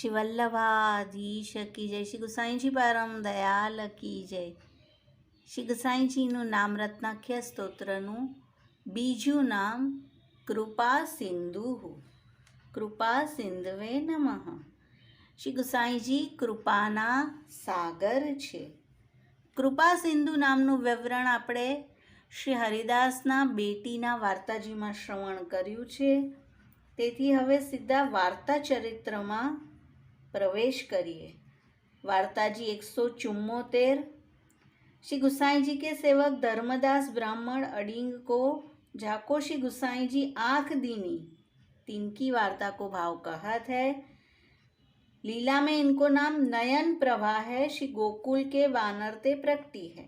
શ્રી વલ્લભાધીશ કી જય. શ્રી ગુસાઈજી પરમ દયાલ કી જય. શ્રી ગુસાઈજીનું નામ રત્નાખ્ય સ્તોત્રનું બીજું નામ કૃપા સિંધુ કૃપા સિંધવે નમઃ. શ્રી ગુસાઈજી કૃપાના સાગર છે. કૃપા સિંધુ નામનું વિવરણ આપણે શ્રી હરિદાસના બેટીના વાર્તાજીમાં શ્રવણ કર્યું છે. તેથી હવે સીધા વાર્તા ચરિત્રમાં પ્રવેશ કરીએ વાર્તાજી એકસો ચુમ્મોતેર श्री गुसाई जी के सेवक धर्मदास ब्राह्मण अडिंग को जाको श्री गुसाई जी आंख दीनी तिनकी वार्ता को भाव कहत है लीला में इनको नाम नयन प्रभा है श्री गोकुल के वानरते प्रकटी है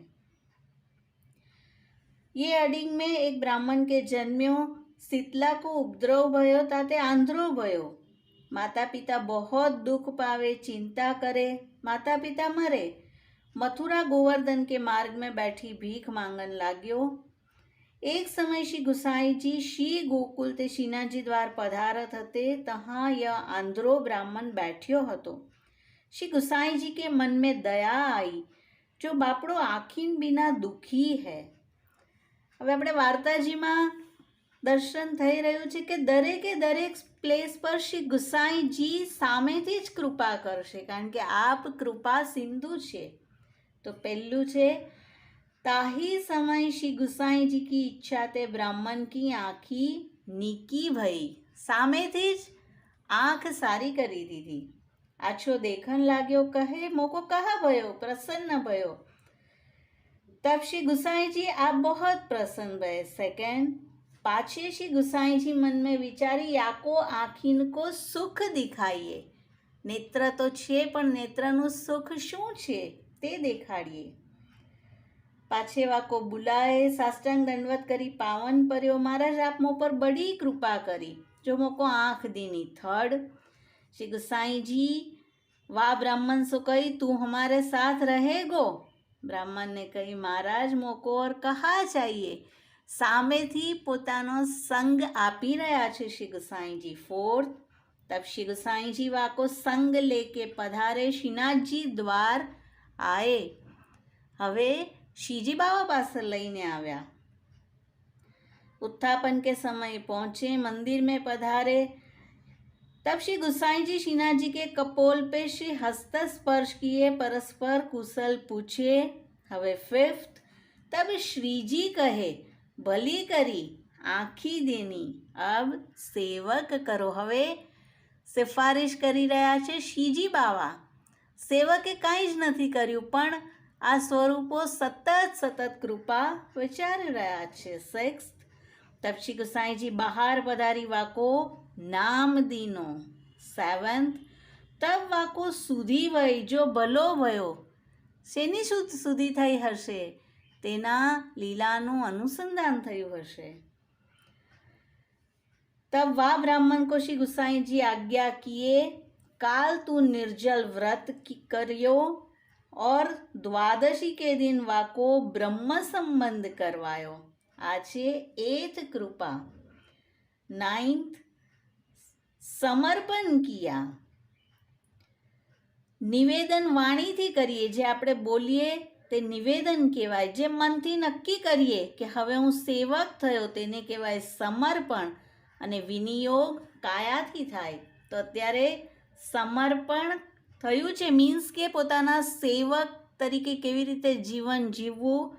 ये अडिंग में एक ब्राह्मण के जन्म्यो शीतला को उपद्रव भयो ताते आंध्रो भयो माता पिता बहुत दुख पावे चिंता करे माता पिता मरे मथुरा गोवर्धन के मार्ग में बैठी भीख मांगन लाग्यो एक समय श्री गुसाई जी श्री गोकुल ते शीनाजी द्वार पधारत हते तहाँ यह आंध्रो ब्राह्मण बैठ्यो હતો श्री गुसाई जी के मन में दया आई जो બાપડો આખીન બિના દુખી હૈ હવે આપણે વાર્તાજીમાં દર્શન થઈ રહ્યું છે કે દરેકે દરેક પ્લેસ પર શ્રી ગુસાઈજી સામેથી જ કૃપા કરશે. કારણ કે આપ કૃપા સિંધુ છે. તો પહેલું છે, તાહી સમય શ્રી ગુસાઈજી કી ઈચ્છા તે બ્રાહ્મણ કી આંખી નીકી ભઈ. સામેથી જ આંખ સારી કરી દીધી. આછો દેખન લાગ્યો, કહે, મોકો કહા ભયો, પ્રસન્ન ભયો. તબ શ્રી ગુસાઈજી આપ બહુ પ્રસન્ન ભય સેકન્ડ सेकंड पाछे श्री गुसाई जी मन में विचारी याको આખીન કો સુખ દિખાઈએ નેત્ર તો છે પણ નેત્રનું સુખ શું છે તે દેખાડીએ પાછે વાકો બુલાએ સાષ્ટાંગ દંડવત કરી પાવન पर्यो महाराज आप मुँह पर बड़ी कृपा करी जो मोको आँख दीनी थर्ड श्री गुसाई जी वाह ब्राह्मण सो कही तू हमारे साथ रहेगो બ્રાહ્મણ ને કહી મહારાજ મોકો ઓર કહા ચાહીએ સામેથી પોતાનો સંગ આપી રહ્યા છે શ્રી ગુસાઈજી. ફોર્થ તબ શ્રી ગુસાઈજી વાકો સંગ લેકે પધારે શ્રીનાથજી દ્વાર આએ. હવે શિજી બાવા પાસે લઈને આવ્યા. उत्थापन के समय पहुँचे मंदिर में पधारे तब श्री गुसाई जी शीना जी के कपोल पे श्री हस्त स्पर्श किए परस्पर कुशल पूछे हवे फिफ्थ तब श्री जी कहे ભલી કરી આખી દેની. અબ સેવક કરો. હવે સિફારિશ કરી રહ્યા છે શીજી બાવા. સેવકે કાંઈ જ નથી કર્યું, પણ આ સ્વરૂપો સતત સતત કૃપા વિચારી રહ્યા છે. સેક્સ તપશી ગુસાઈજી બહાર પધારી વાકો નામ દીનો. સેવન્થ તબ વાકો સુધી વય જો ભલો વયો, શેની સુધી થઈ હશે? તેના લીલાનું અનુસંધાન થયું હશે. તબ વા બ્રાહ્મણ કોશી ગુસાઈજી આજ્ઞા કીએ, કાલ તું નિર્જલ વ્રત કર્યો ઓર દ્વાદશી કે દિન વાકો બ્રહ્મ સંબંધ કરવાયો. આ છે એથ કૃપા. નાઇન્થ, સમર્પણ કિયા. નિવેદન વાણીથી કરીએ, જે આપણે બોલીએ તે નિવેદન કહેવાય, જે મનથી નક્કી કરીએ કે હવે હું સેવક થયો, તેને કહેવાય સમર્પણ અને વિનિયોગ કાયાથી થાય. તો અત્યારે સમર્પણ થયું છે મીન્સ કે પોતાના સેવક તરીકે કેવી રીતે જીવન જીવવું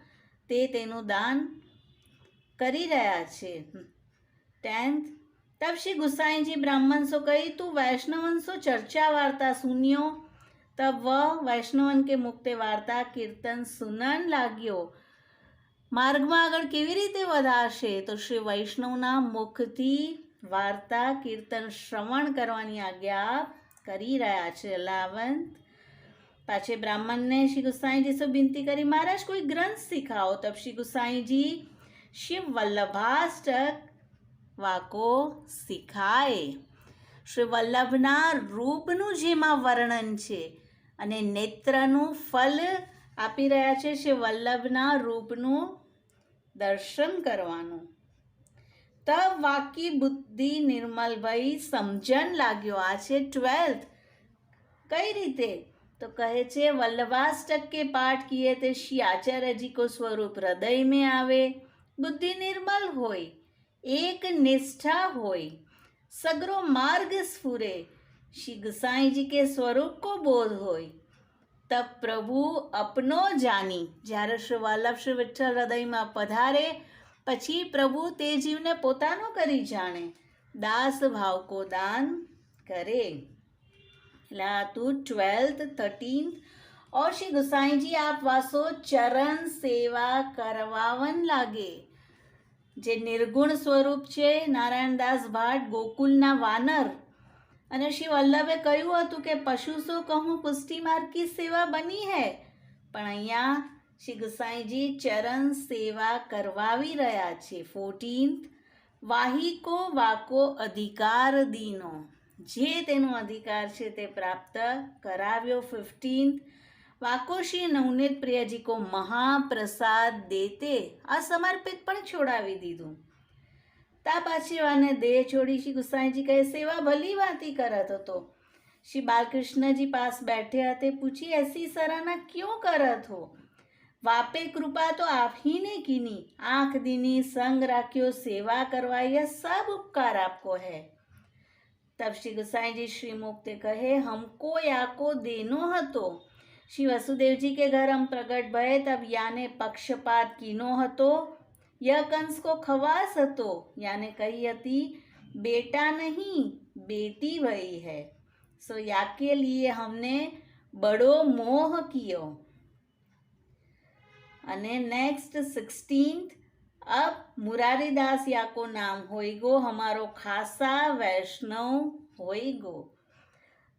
તે તેનું દાન કરી રહ્યા છે. ટેન્થ તપશી ગુસાઈજી બ્રાહ્મણસો કહ્યું તું વૈષ્ણવંશો ચર્ચા વાર્તા શૂન્યો तब वह वैष्णवन के मुक्ते वार्ता કીર્તન સુનન લાગ્યો માર્ગમાં આગળ કેવી રીતે વધારશે તો શ્રી વૈષ્ણવના મુખથી વાર્તા કીર્તન શ્રવણ કરવાની આજ્ઞા કરી રહ્યા છે અલાવંત પાછે બ્રાહ્મણને શ્રી ગુસાઈજી સે વિનંતી કરી મહારાજ કોઈ ગ્રંથ શીખાઓ તબ શ્રી ગુસાઈજી શિવ વલ્લભાષ્ટક વાકો શીખાય શ્રી વલ્લભના રૂપનું જેમાં વર્ણન છે અને નેત્રનું ફલ આપી રહ્યા છે શ્રી વલ્લભના રૂપનું દર્શન કરવાનું. તબ વાકી બુદ્ધિ નિર્મલભાઈ સમજણ લાગ્યો. આ છે ટ્વેલ્થ. કઈ રીતે? તો કહે છે, વલ્લભાષ્ટક કે પાઠ કિએ તે શ્રી આચાર્યજી કો સ્વરૂપ હૃદય મેં આવે. બુદ્ધિ નિર્મલ હોય, એક નિષ્ઠા હોય, સગરો માર્ગ સ્ફુરે. શ્રી ગુસાઈજી કે સ્વરૂપ કો બોધ હોય તબ પ્રભુ અપનો જાની જ્યારે શ્રી વલ્લભ શ્રી વિઠ્ઠલ હૃદયમાં પધારે પછી પ્રભુ તે જીવને પોતાનો કરી જાણે દાસ ભાવ કો દાન કરે એટલે આ હતું ટ્વેલ્થ થર્ટીન્થ और श्री गुसाई जी आप वासो ચરણ સેવા કરવાવન લાગે જે નિર્ગુણ સ્વરૂપ છે નારાયણદાસ ભાટ ગોકુલના વાનર અને શ્રી વલ્લભે કહ્યું હતું કે, પશુ શું કહું, પુષ્ટિ માર્ગ સેવા બની હૈ. પણ અહીંયા શ્રી ગુસાઈજી ચરણ સેવા કરવાવી રહ્યા છે. ફોર્ટીન્થ વાહિકો વાકો અધિકાર દીનો. જે તેનો અધિકાર છે તે પ્રાપ્ત કરાવ્યો. ફિફ્ટીન્થ વાકોશી નવનીત પ્રિયજી કો મહાપ્રસાદ દેતે. આ સમર્પિત પણ છોડાવી દીધું. તા પાછી વાને દેહ છોડી શ્રી ગુસાઈજી કહે, સેવા ભલી વાતી કરત હતો. શ્રી બાલકૃષ્ણજી પાસ બેઠ્યા તે પૂછી, એસી સરાના ક્યો કરત હો? વાપે કૃપા તો આપહીને કીની. આંખ દીની સંગ રાખ્યો સેવા કરવા યહ સબ ઉપકાર આપકો હૈ. તબ શ્રી ગુસાઈજી શ્રી મુક્તે કહે હમકો યાકો દેનો હતો. શ્રી વસુદેવજી કે, ઘર હમ પ્રગટ ભય, તબ યાને પક્ષપાત કીનો હતો. यह कंस को खवास હતો याने कही હતી बेटा नहीं बेटी भई है सो या के लिए हमने बड़ो मोह कियो અને નેક્સ્ટ સિક્સટીન્થ अब मुरारीदास या को नाम होइगो हमारो खासा वैष्णव होइगो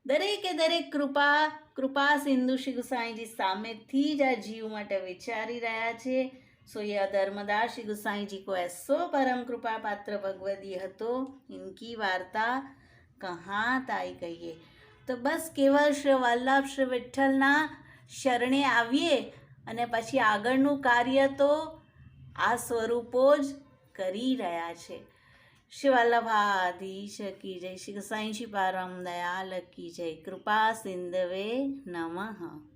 દરેકે દરેક કૃપા કૃપા સિંધુ શ્રી ગુસાઈજી સામેથી જ આ જીવ માટે વિચારી રહ્યા છે સો યહ ધર્મદાસ શ્રી ગુસાઈજી કો એસો પરમ કૃપા પાત્ર ભગવદી હતો. ઇનકી વાર્તા કહાં તાઈ કહીએ. તો બસ કેવળ શ્રી વલ્લભ શ્રી વિઠ્ઠલના શરણે આવીએ અને પછી આગળનું કાર્ય તો આ સ્વરૂપો જ કરી રહ્યા છે. શ્રી વલ્લભાધીશ કી જય. શ્રી સાંઈજી પારમ દયાલ કી જય. કૃપા સિંધવે નમઃ.